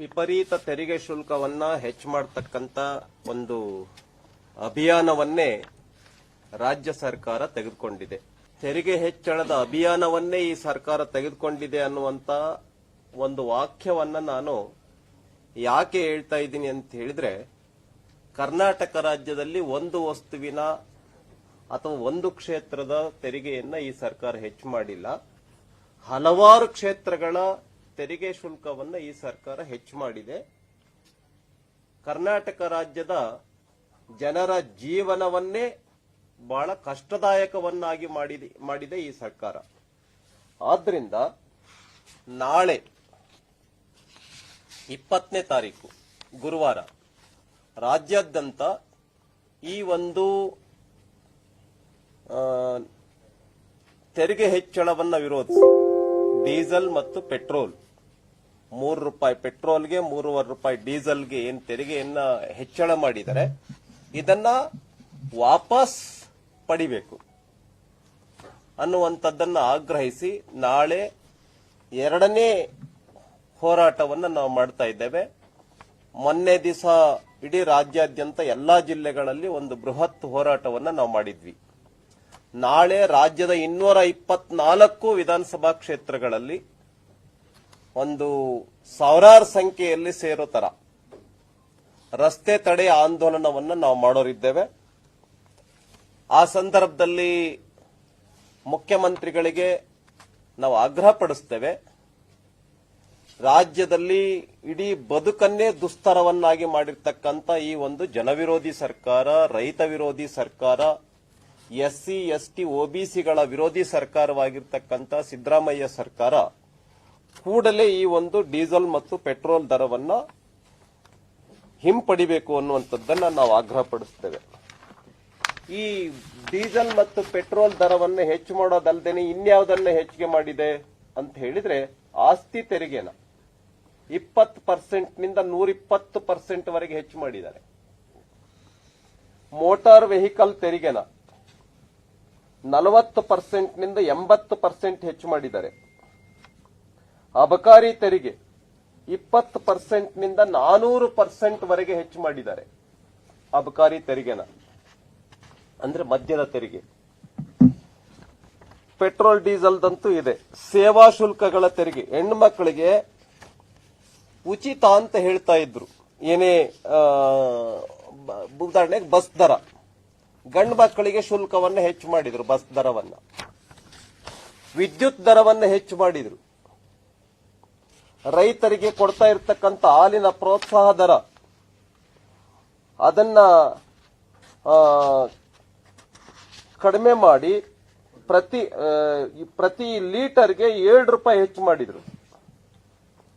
ವಿಪರೀತ ತೆರಿಗೆ ಶುಲ್ಕವನ್ನ ಹೆಚ್ಚು ಮಾಡತಕ್ಕಂತ ಒಂದು ಅಭಿಯಾನವನ್ನೇ ರಾಜ್ಯ ಸರ್ಕಾರ ತೆಗೆದುಕೊಂಡಿದೆ. ತೆರಿಗೆ ಹೆಚ್ಚಳದ ಅಭಿಯಾನವನ್ನೇ ಈ ಸರ್ಕಾರ ತೆಗೆದುಕೊಂಡಿದೆ ಅನ್ನುವಂತ ಒಂದು ವಾಕ್ಯವನ್ನ ನಾನು ಯಾಕೆ ಹೇಳ್ತಾ ಇದ್ದೀನಿ ಅಂತ ಹೇಳಿದ್ರೆ, ಕರ್ನಾಟಕ ರಾಜ್ಯದಲ್ಲಿ ಒಂದು ವಸ್ತುವಿನ ಅಥವಾ ಒಂದು ಕ್ಷೇತ್ರದ ತೆರಿಗೆಯನ್ನ ಈ ಸರ್ಕಾರ ಹೆಚ್ಚು ಮಾಡಿಲ್ಲ. ಹಲವಾರು ಕ್ಷೇತ್ರಗಳ ತೆರಿಗೆ ಶುಲ್ಕವನ್ನು ಈ ಸರ್ಕಾರ ಹೆಚ್ಚು ಮಾಡಿದೆ. ಕರ್ನಾಟಕ ರಾಜ್ಯದ ಜನರ ಜೀವನವನ್ನೇ ಬಹಳ ಕಷ್ಟದಾಯಕವನ್ನಾಗಿ ಮಾಡಿದೆ ಮಾಡಿದೆ ಈ ಸರ್ಕಾರ. ಆದ್ರಿಂದ ನಾಳೆ ಇಪ್ಪತ್ತನೇ ತಾರೀಕು, ಗುರುವಾರ ರಾಜ್ಯಾದ್ಯಂತ ಈ ಒಂದು ತೆರಿಗೆ ಹೆಚ್ಚಳವನ್ನು ವಿರೋಧಿಸಿ ಡೀಸೆಲ್ ಮತ್ತು ಪೆಟ್ರೋಲ್ ಮೂರು ರೂಪಾಯಿ ಪೆಟ್ರೋಲ್ಗೆ, ಮೂರುವರೆ ರೂಪಾಯಿ ಡೀಸೆಲ್ಗೆ ಏನ್ ತೆರಿಗೆಯನ್ನ ಹೆಚ್ಚಳ ಮಾಡಿದರೆ, ಇದನ್ನ ವಾಪಸ್ ಪಡಿಬೇಕು ಅನ್ನುವಂಥದ್ದನ್ನ ಆಗ್ರಹಿಸಿ ನಾಳೆ ಎರಡನೇ ಹೋರಾಟವನ್ನ ನಾವು ಮಾಡ್ತಾ ಇದ್ದೇವೆ. ಮೊನ್ನೆ ದಿವಸ ಇಡೀ ರಾಜ್ಯಾದ್ಯಂತ ಎಲ್ಲಾ ಜಿಲ್ಲೆಗಳಲ್ಲಿ ಒಂದು ಬೃಹತ್ ಹೋರಾಟವನ್ನ ನಾವು ಮಾಡಿದ್ವಿ. ನಾಳೆ ರಾಜ್ಯದ ಇನ್ನೂರ ಇಪ್ಪತ್ನಾಲ್ಕು ವಿಧಾನಸಭಾ ಕ್ಷೇತ್ರಗಳಲ್ಲಿ ಒಂದು ಸಾವಿರಾರು ಸಂಖ್ಯೆಯಲ್ಲಿ ಸೇರೋ ತರ. ರಸ್ತೆ ತಡೆ ಆಂದೋಲನವನ್ನು ನಾವು ಮಾಡೋರಿದ್ದೇವೆ. ಆ ಸಂದರ್ಭದಲ್ಲಿ ಮುಖ್ಯಮಂತ್ರಿಗಳಿಗೆ ನಾವು ಆಗ್ರಹ ಪಡಿಸ್ತೇವೆ. ರಾಜ್ಯದಲ್ಲಿ ಇಡೀ ಬದುಕನ್ನೇ ದುಸ್ತರವನ್ನಾಗಿ ಮಾಡಿರ್ತಕ್ಕಂಥ ಈ ಒಂದು ಜನವಿರೋಧಿ ಸರ್ಕಾರ, ರೈತ ವಿರೋಧಿ ಸರ್ಕಾರ, ಎಸ್ಸಿ, ಎಸ್ಟಿ ಒಬಿಸಿಗಳ ವಿರೋಧಿ ಸರ್ಕಾರವಾಗಿರ್ತಕ್ಕಂಥ ಸಿದ್ದರಾಮಯ್ಯ ಸರ್ಕಾರ ಕೂಡಲೇ ಈ ಒಂದು ಡೀಸೆಲ್ ಮತ್ತು ಪೆಟ್ರೋಲ್ ದರವನ್ನು ಹಿಂಪಡಿಬೇಕು ಅನ್ನುವಂಥದ್ದನ್ನು ನಾವು ಆಗ್ರಹಪಡಿಸ್ತೇವೆ. ಈ ಡೀಸೆಲ್ ಮತ್ತು ಪೆಟ್ರೋಲ್ ದರವನ್ನು ಹೆಚ್ಚು ಮಾಡೋದಲ್ಲದೆ ಇನ್ಯಾವುದನ್ನ ಹೆಚ್ಚಿಗೆ ಮಾಡಿದೆ ಅಂತ ಹೇಳಿದ್ರೆ ಆಸ್ತಿ ತೆರಿಗೆನ ಇಪ್ಪತ್ತು ಪರ್ಸೆಂಟ್ನಿಂದ ನೂರಿಪ್ಪತ್ತು ಪರ್ಸೆಂಟ್ ವರೆಗೆ ಹೆಚ್ಚು ಮಾಡಿದ್ದಾರೆ. ಮೋಟಾರ್ ವೆಹಿಕಲ್ ತೆರಿಗೆನ ನಲವತ್ತು ಪರ್ಸೆಂಟ್ನಿಂದ ಎಂಬತ್ತು ಪರ್ಸೆಂಟ್ ಹೆಚ್ಚು ಮಾಡಿದ್ದಾರೆ. ಅಬಕಾರಿ ತೆರಿಗೆ ಇಪ್ಪತ್ತು ಪರ್ಸೆಂಟ್ನಿಂದ ನಾನೂರು ಪರ್ಸೆಂಟ್ ವರೆಗೆ ಹೆಚ್ಚು ಮಾಡಿದ್ದಾರೆ. ಅಬಕಾರಿ ತೆರಿಗೆನ. ಅಂದ್ರೆ ಮದ್ಯದ ತೆರಿಗೆ. ಪೆಟ್ರೋಲ್, ಡೀಸೆಲ್ದಂತೂ ಇದೆ. ಸೇವಾ ಶುಲ್ಕಗಳ ತೆರಿಗೆ. ಹೆಣ್ಣು ಮಕ್ಕಳಿಗೆ ಉಚಿತ ಅಂತ ಹೇಳ್ತಾ ಇದ್ರು. ಏನೇ ಉದಾಹರಣೆಗೆ ಬಸ್ ದರ. ಗಂಡು ಮಕ್ಕಳಿಗೆ ಶುಲ್ಕವನ್ನು ಹೆಚ್ಚು ಮಾಡಿದ್ರು, ಬಸ್ ದರವನ್ನ. ವಿದ್ಯುತ್ ದರವನ್ನು ಹೆಚ್ಚು ಮಾಡಿದ್ರು. ರೈತರಿಗೆ ಕೊಡ್ತಾ ಇರ್ತಕ್ಕಂಥ ಹಾಲಿನ ಪ್ರೋತ್ಸಾಹ ದರ. ಅದನ್ನ ಕಡಿಮೆ ಮಾಡಿ ಪ್ರತಿ ಪ್ರತಿ ಲೀಟರ್ಗೆ ಏಳು ರೂಪಾಯಿ ಹೆಚ್ಚು ಮಾಡಿದ್ರು.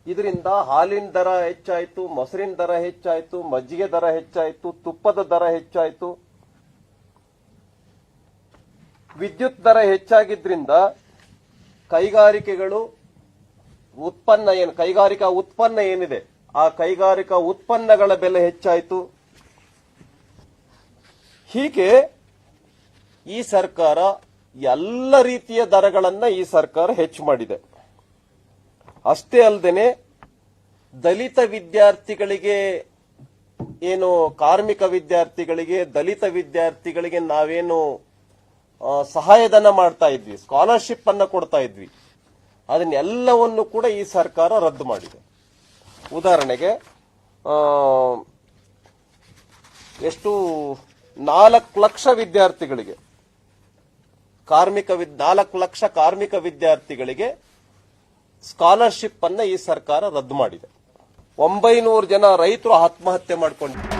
ಇದರಿಂದ ಹಾಲಿನ ದರ ಹೆಚ್ಚಾಯಿತು, ಮೊಸರಿನ ದರ ಹೆಚ್ಚಾಯಿತು, ಮಜ್ಜಿಗೆ ದರ ಹೆಚ್ಚಾಯಿತು, ತುಪ್ಪದ ದರ ಹೆಚ್ಚಾಯಿತು. ವಿದ್ಯುತ್ ದರ ಹೆಚ್ಚಾಗಿದ್ರಿಂದ ಕೈಗಾರಿಕೆಗಳು ಉತ್ಪನ್ನ ಏನು? ಕೈಗಾರಿಕಾ ಉತ್ಪನ್ನ ಏನಿದೆ? ಆ ಕೈಗಾರಿಕಾ ಉತ್ಪನ್ನಗಳ ಬೆಲೆ ಹೆಚ್ಚಾಯಿತು. ಹೀಗೆ ಈ ಸರ್ಕಾರ ಎಲ್ಲ ರೀತಿಯ ದರಗಳನ್ನ ಈ ಸರ್ಕಾರ ಹೆಚ್ಚು ಮಾಡಿದೆ. ಅಷ್ಟೇ ಅಲ್ಲದೆ ದಲಿತ ವಿದ್ಯಾರ್ಥಿಗಳಿಗೆ ಏನು ಕಾರ್ಮಿಕ ವಿದ್ಯಾರ್ಥಿಗಳಿಗೆ, ದಲಿತ ವಿದ್ಯಾರ್ಥಿಗಳಿಗೆ ನಾವೇನು ಸಹಾಯಧನ ಮಾಡ್ತಾ ಇದ್ವಿ ಸ್ಕಾಲರ್ಶಿಪ್ ಅನ್ನ ಕೊಡ್ತಾ ಇದ್ವಿ. ಅದನ್ನೆಲ್ಲವನ್ನು ಕೂಡ ಈ ಸರ್ಕಾರ ರದ್ದು ಮಾಡಿದೆ. ಉದಾಹರಣೆಗೆ ಎಷ್ಟು ನಾಲ್ಕು ಲಕ್ಷ ವಿದ್ಯಾರ್ಥಿಗಳಿಗೆ, ಕಾರ್ಮಿಕ ನಾಲ್ಕು ಲಕ್ಷ ಕಾರ್ಮಿಕ ವಿದ್ಯಾರ್ಥಿಗಳಿಗೆ ಸ್ಕಾಲರ್ಶಿಪ್ ಅನ್ನ ಈ ಸರ್ಕಾರ ರದ್ದು ಮಾಡಿದೆ. ಒಂಬೈನೂರು ಜನ ರೈತರು ಆತ್ಮಹತ್ಯೆ ಮಾಡಿಕೊಂಡಿದ್ದಾರೆ.